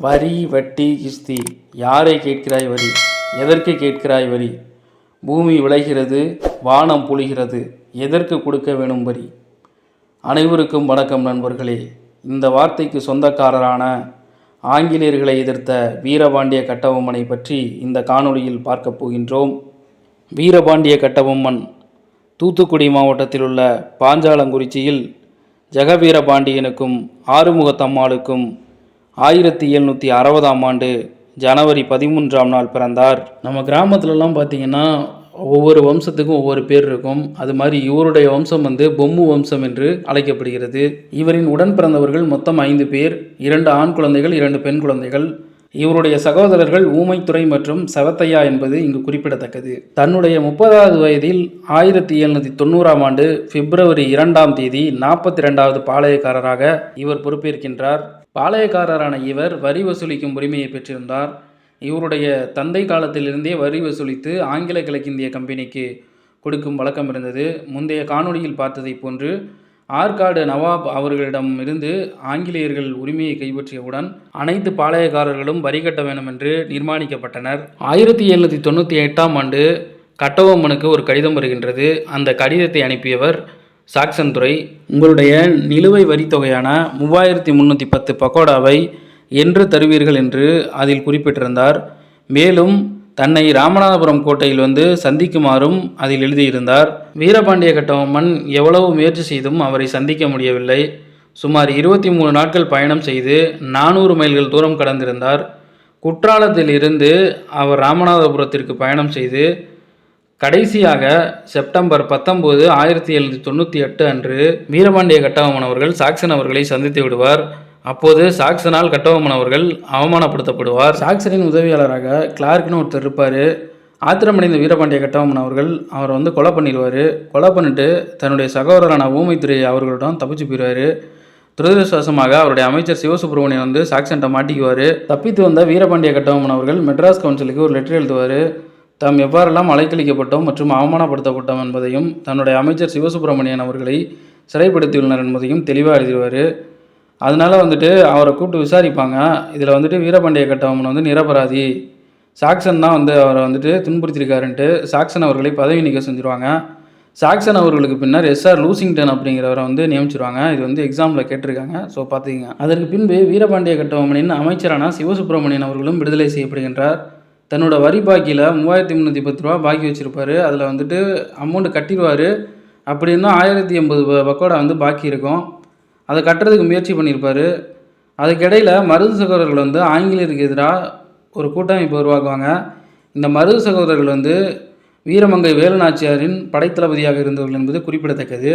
வரி வட்டி கிஸ்தி. யாரை கேட்கிறாய் வரி? எதற்கு கேட்கிறாய் வரி? பூமி விளைகிறது வானம் பொழிகிறது எதற்கு கொடுக்க வேணும் வரி? அனைவருக்கும் வணக்கம் நண்பர்களே. இந்த வார்த்தைக்கு சொந்தக்காரரான ஆங்கிலேயர்களை எதிர்த்த வீரபாண்டிய கட்டபொம்மனை பற்றி இந்த காணொளியில் பார்க்கப் போகின்றோம். வீரபாண்டிய கட்டபொம்மன் தூத்துக்குடி மாவட்டத்தில் உள்ள பாஞ்சாலங்குறிச்சியில் ஜெகவீரபாண்டியனுக்கும் ஆறுமுகத்தம்மாளுக்கும் ஆயிரத்தி எழுநூற்றி அறுபதாம் ஆண்டு ஜனவரி பதிமூன்றாம் நாள் பிறந்தார். நம்ம கிராமத்துலலாம் பார்த்தீங்கன்னா ஒவ்வொரு வம்சத்துக்கும் ஒவ்வொரு பேர் இருக்கும். அது மாதிரி இவருடைய வம்சம் வந்து பொம்மு வம்சம் என்று அழைக்கப்படுகிறது. இவரின் உடன் பிறந்தவர்கள் மொத்தம் ஐந்து பேர். இரண்டு ஆண் குழந்தைகள் இரண்டு பெண் குழந்தைகள். இவருடைய சகோதரர்கள் ஊமைத்துறை மற்றும் செவத்தையா என்பது இங்கு குறிப்பிடத்தக்கது. தன்னுடைய முப்பதாவது வயதில் ஆயிரத்தி எழுநூற்றி தொண்ணூறாம் ஆண்டு பிப்ரவரி இரண்டாம் தேதி நாற்பத்தி ரெண்டாவது பாளையக்காரராக இவர் பொறுப்பேற்கின்றார். பாளையக்காரரான இவர் வரி வசூலிக்கும் உரிமையை பெற்றிருந்தார். இவருடைய தந்தை காலத்திலிருந்தே வரி வசூலித்து ஆங்கில கிழக்கிந்திய கம்பெனிக்கு கொடுக்கும் வழக்கம் இருந்தது. முந்தைய காணொளியில் பார்த்ததைப் போன்று ஆற்காடு நவாப் அவர்களிடம் இருந்து ஆங்கிலேயர்கள் உரிமையை கைப்பற்றியவுடன் அனைத்து பாளையக்காரர்களும் வரி கட்ட வேண்டும் என்று நிர்மாணிக்கப்பட்டனர். ஆயிரத்தி எழுநூற்றி தொண்ணூற்றி எட்டாம் ஆண்டு கட்டபொம்மனுக்கு ஒரு கடிதம் வருகின்றது. அந்த கடிதத்தை அனுப்பியவர் சாக்சன் துறை உங்களுடைய நிலுவை வரித்தொகையான மூவாயிரத்தி முந்நூற்றி பத்து பக்கோடாவை என்று தருவீர்கள் என்று அதில் குறிப்பிட்டிருந்தார். மேலும் தன்னை ராமநாதபுரம் கோட்டையில் வந்து சந்திக்குமாறும் அதில் எழுதியிருந்தார். வீரபாண்டிய கட்டபொம்மன் எவ்வளவு முயற்சி செய்தும் அவரை சந்திக்க முடியவில்லை. சுமார் இருபத்தி மூணு நாட்கள் பயணம் செய்து நானூறு மைல்கள் தூரம் கடந்திருந்தார். குற்றாலத்தில் இருந்து அவர் ராமநாதபுரத்திற்கு பயணம் செய்து கடைசியாக செப்டம்பர் பத்தொம்போது ஆயிரத்தி எழுநூற்றி தொண்ணூற்றி எட்டு அன்று வீரபாண்டிய கட்டபொம்மன் அவர்கள் சாக்சன் அவர்களை சந்தித்து விடுவார். அப்போது சாக்சனால் கட்டபொம்மன் அவர்கள் அவமானப்படுத்தப்படுவார். சாக்சனின் உதவியாளராக கிளார்க்னு ஒருத்தர் இருப்பார். ஆத்திரமடைந்த வீரபாண்டிய கட்டபொம்மன் அவர்கள் அவரை வந்து கொலை பண்ணிடுவார். கொலை பண்ணிட்டு தன்னுடைய சகோதரரான ஊமைத்துறை அவர்களிடம் தப்பிச்சு போயிடுவார். துரதிருஷ்டவசமாக அவருடைய அமைச்சர் சிவசுப்பிரமணியன் வந்து சாக்சன்ட்ட மாட்டிக்குவார். தப்பித்து வந்த வீரபாண்டிய கட்டபொம்மன் அவர்கள் மெட்ராஸ் கவுன்சிலுக்கு ஒரு லெட்டர் எழுதுவார். தாம் எவ்வாறெல்லாம் அலைக்கழிக்கப்பட்டோம் மற்றும் அவமானப்படுத்தப்பட்டோம் என்பதையும் தன்னுடைய அமைச்சர் சிவசுப்பிரமணியன் அவர்களை சிறைப்படுத்தியுள்ளனர் என்பதையும் தெளிவாக எழுதிடுவார் அதனால வந்துட்டு அவரை கூப்பிட்டு விசாரிப்பாங்க. இதில் வந்துட்டு வீரபாண்டிய கட்டவன் வந்து நிரபராதி. சாக்சன் தான் வந்து அவரை வந்துட்டு துன்புறுத்திருக்காருன்ட்டு சாக்சன் அவர்களை பதவி நீக்கம் செஞ்சுருவாங்க. சாக்சன் அவர்களுக்கு பின்னர் எஸ்ஆர் லூசிங்டன் அப்படிங்கிறவரை வந்து நியமிச்சிருவாங்க. இது வந்து எக்ஸாமில் கேட்டிருக்காங்க. ஸோ பார்த்துக்கிங்க. அதற்கு பின்பு வீரபாண்டிய கட்டபொம்மனின் அமைச்சரான சிவசுப்பிரமணியன் அவர்களும் விடுதலை செய்யப்படுகின்றார். தன்னோட வரி பாக்கியில் மூவாயிரத்தி முந்நூற்றி பத்து ரூபா பாக்கி வச்சுருப்பாரு. அதில் வந்துட்டு அமௌண்ட் கட்டிடுவார். அப்படின்னா ஆயிரத்தி எண்பது பக்கோடா வந்து பாக்கி இருக்கும். அதை கட்டுறதுக்கு முயற்சி பண்ணியிருப்பார். அதுக்கிடையில் மருது சகோதரர்கள் வந்து ஆங்கிலேயருக்கு எதிராக ஒரு கூட்டமைப்பு உருவாக்குவாங்க. இந்த மருது சகோதரர்கள் வந்து வீரமங்கை வேலுநாச்சியாரின் படைத்தளபதியாக இருந்தவர்கள் என்பது குறிப்பிடத்தக்கது.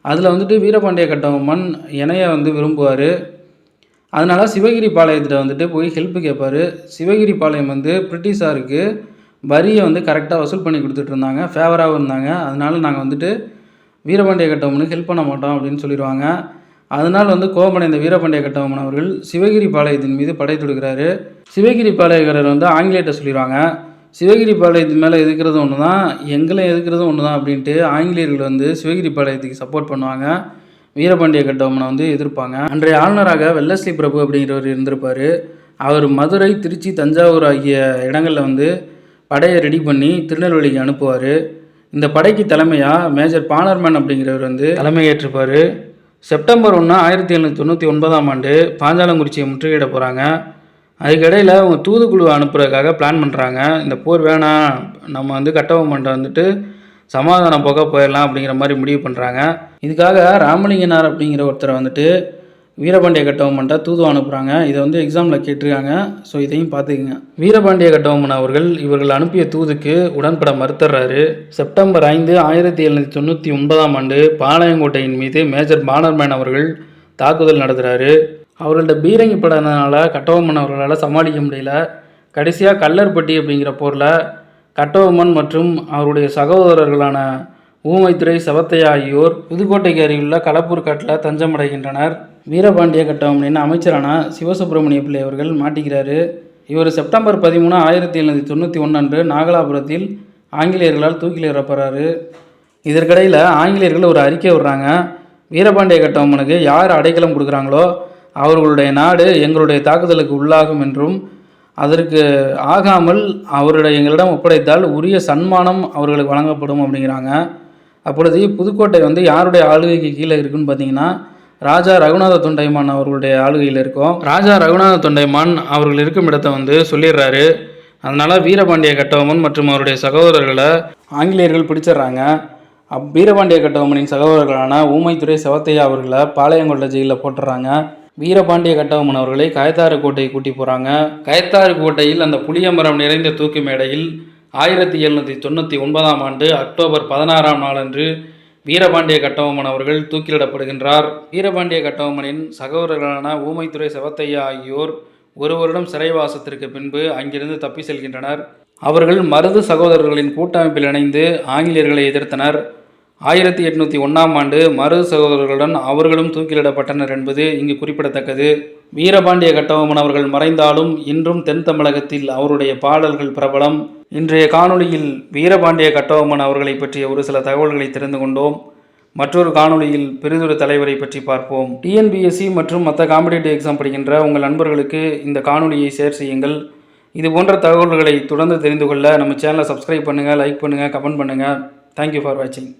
அதில் வந்துட்டு வீரபாண்டிய கட்டபொம்மன் இணைய வந்து விரும்புவார். அதனால சிவகிரி பாளையத்தில் வந்துட்டு போய் ஹெல்ப் கேட்பாரு சிவகிரி பாளையம் வந்து பிரிட்டிஷாருக்கு வரியை வந்து கரெக்டாக வசூல் பண்ணி கொடுத்துட்டு இருந்தாங்க. ஃபேவராகவும் இருந்தாங்க. அதனால் நாங்கள் வந்துட்டு வீரபாண்டிய கட்டபொம்மனுக்கு ஹெல்ப் பண்ண மாட்டோம் அப்படின்னு சொல்லிடுவாங்க. அதனால் வந்து கோபமடைந்த வீரபாண்டிய கட்டபொம்மன் அவர்கள் சிவகிரி பாளையத்தின் மீது படை தொடுக்கிறாரு சிவகிரி பாளையக்காரர் வந்து ஆங்கிலேயர்கிட்ட சொல்லிடுவாங்க. சிவகிரி பாளையத்தின் மேலே எதுக்கிறது ஒன்று தான் எங்களை எதுக்கிறதும் ஒன்று தான் அப்படின்ட்டு ஆங்கிலேயர்கள் வந்து சிவகிரி பாளையத்துக்கு சப்போர்ட் பண்ணுவாங்க. வீரபாண்டிய கட்டபொம்மனை வந்து எதிர்ப்பாங்க. அன்றைய ஆளுநராக வெள்ளஸ்லி பிரபு அப்படிங்கிறவர் இருந்திருப்பார். அவர் மதுரை திருச்சி தஞ்சாவூர் ஆகிய இடங்களில் வந்து படையை ரெடி பண்ணி திருநெல்வேலிக்கு அனுப்புவார். இந்த படைக்கு தலைமையாக மேஜர் பானர்மேன் அப்படிங்கிறவர் வந்து தலைமையேற்றிருப்பார். செப்டம்பர் ஒன்று ஆயிரத்தி எழுநூற்றி தொண்ணூற்றி ஒன்பதாம் ஆண்டு பாஞ்சாலங்குறிச்சியை முற்றுகையிட போகிறாங்க அதுக்கிடையில் அவங்க தூதுக்குழு அனுப்புறதுக்காக பிளான் பண்ணுறாங்க இந்த போர் வேணாம் நம்ம வந்து கட்டபொம்மன்ட்ட வந்துட்டு சமாதானம் போக போயிடலாம் அப்படிங்கிற மாதிரி முடிவு பண்ணுறாங்க இதுக்காக ராமலிங்கனார் அப்படிங்கிற ஒருத்தரை வந்துட்டு வீரபாண்டிய கட்டபொம்மன்ட்ட தூதுவம் அனுப்புகிறாங்க இதை வந்து எக்ஸாமில் கேட்டிருக்காங்க. ஸோ இதையும் பார்த்துக்குங்க. வீரபாண்டிய கட்டபொம்மன் அவர்கள் இவர்கள் அனுப்பிய தூதுக்கு உடன்பட மறுத்துறாரு. செப்டம்பர் ஐந்து ஆயிரத்தி எழுநூற்றி தொண்ணூற்றி ஒன்பதாம் ஆண்டு பாளையங்கோட்டையின் மீது மேஜர் பானர்மேன் அவர்கள் தாக்குதல் நடத்துகிறாரு அவர்கள்ட்ட பீரங்கி படனால கட்டபொம்மன் அவர்களால் சமாளிக்க முடியல. கடைசியாக கல்லர்பட்டி அப்படிங்கிற போரில் கட்டபொம்மன் மற்றும் அவருடைய சகோதரர்களான ஊமைத்துறை செவத்தையா ஆகியோர் புதுக்கோட்டைக்கு அருகிலுள்ள களப்பூர் காட்டில் தஞ்சமடைகின்றனர். வீரபாண்டிய கட்டபொம்மனின் அமைச்சரான சிவசுப்பிரமணிய பிள்ளை அவர்கள் மாட்டிக்கிறாரு. இவர் செப்டம்பர் பதிமூணு ஆயிரத்தி எழுநூற்றி தொண்ணூற்றி ஒன்று அன்று நாகலாபுரத்தில் ஆங்கிலேயர்களால் தூக்கிலேறப்படுறாரு இதற்கிடையில் ஆங்கிலேயர்கள் ஒரு அறிக்கை விடுறாங்க. வீரபாண்டிய கட்டபொம்மனுக்கு யார் அடைக்கலம் கொடுக்குறாங்களோ அவர்களுடைய நாடு எங்களுடைய தாக்குதலுக்கு உள்ளாகும் என்றும் அதற்கு ஆகாமல் அவருடைய எங்களிடம் ஒப்படைத்தால் உரிய சன்மானம் அவர்களுக்கு வழங்கப்படும் அப்படிங்கிறாங்க. அப்பொழுது புதுக்கோட்டை வந்து யாருடைய ஆளுகைக்கு கீழே இருக்குன்னு பார்த்தீங்கன்னா ராஜா ரகுநாத தொண்டைமான் அவர்களுடைய ஆளுகையில் இருக்கும். ராஜா ரகுநாத தொண்டைமான் அவர்கள் இருக்கும் இடத்தை வந்து சொல்லிடுறாரு. அதனால வீரபாண்டிய கட்டபொம்மன் மற்றும் அவருடைய சகோதரர்களை ஆங்கிலேயர்கள் பிடிச்சிடுறாங்க. அப் வீரபாண்டிய கட்டபொம்மனின் சகோதரர்களான ஊமைத்துறை செவத்தையா அவர்களை பாளையங்கொண்ட ஜெயிலில் போட்டுறாங்க வீரபாண்டிய கட்டபொம்மன் அவர்களை கயத்தாறு கோட்டையை கூட்டி போகிறாங்க கயத்தாறு கோட்டையில் அந்த புளியமரம் நிறைந்த தூக்கு மேடையில் ஆயிரத்தி எழுநூற்றி தொண்ணூற்றி ஒன்பதாம் ஆண்டு அக்டோபர் பதினாறாம் நாளன்று வீரபாண்டிய கட்டபொம்மன் அவர்கள் தூக்கிலிடப்படுகின்றார். வீரபாண்டிய கட்டபொம்மனின் சகோதரர்களான ஊமைத்துறை செவத்தையா ஆகியோர் ஒரு வருடம் சிறைவாசத்திற்கு பின்பு அங்கிருந்து தப்பி செல்கின்றனர். அவர்கள் மருது சகோதரர்களின் கூட்டமைப்பில் இணைந்து ஆங்கிலேயர்களை எதிர்த்தனர். ஆயிரத்தி எட்நூற்றி ஒன்றாம் ஆண்டு மறு சகோதரர்களுடன் அவர்களும் தூக்கிலிடப்பட்டனர் என்பது இங்கு குறிப்பிடத்தக்கது. வீரபாண்டிய கட்டபொம்மன் அவர்கள் மறைந்தாலும் இன்றும் தென் தமிழகத்தில் அவருடைய பாடல்கள் பிரபலம். இன்றைய காணொளியில் வீரபாண்டிய கட்டபொம்மன் அவர்களை பற்றிய ஒரு சில தகவல்களை தெரிந்து கொண்டோம். மற்றொரு காணொளியில் பெரிதொரு தலைவரை பற்றி பார்ப்போம். டிஎன்பிஎஸ்சி மற்றும் மற்ற காம்படிட்டிவ் எக்ஸாம் படிக்கின்ற உங்கள் நண்பர்களுக்கு இந்த காணொலியை ஷேர் செய்யுங்கள். இது போன்ற தகவல்களை தொடர்ந்து தெரிந்து கொள்ள நம்ம சேனலை சப்ஸ்கிரைப் பண்ணுங்கள் லைக் பண்ணுங்கள் கமெண்ட் பண்ணுங்கள் தேங்க்யூ ஃபார் வாட்சிங்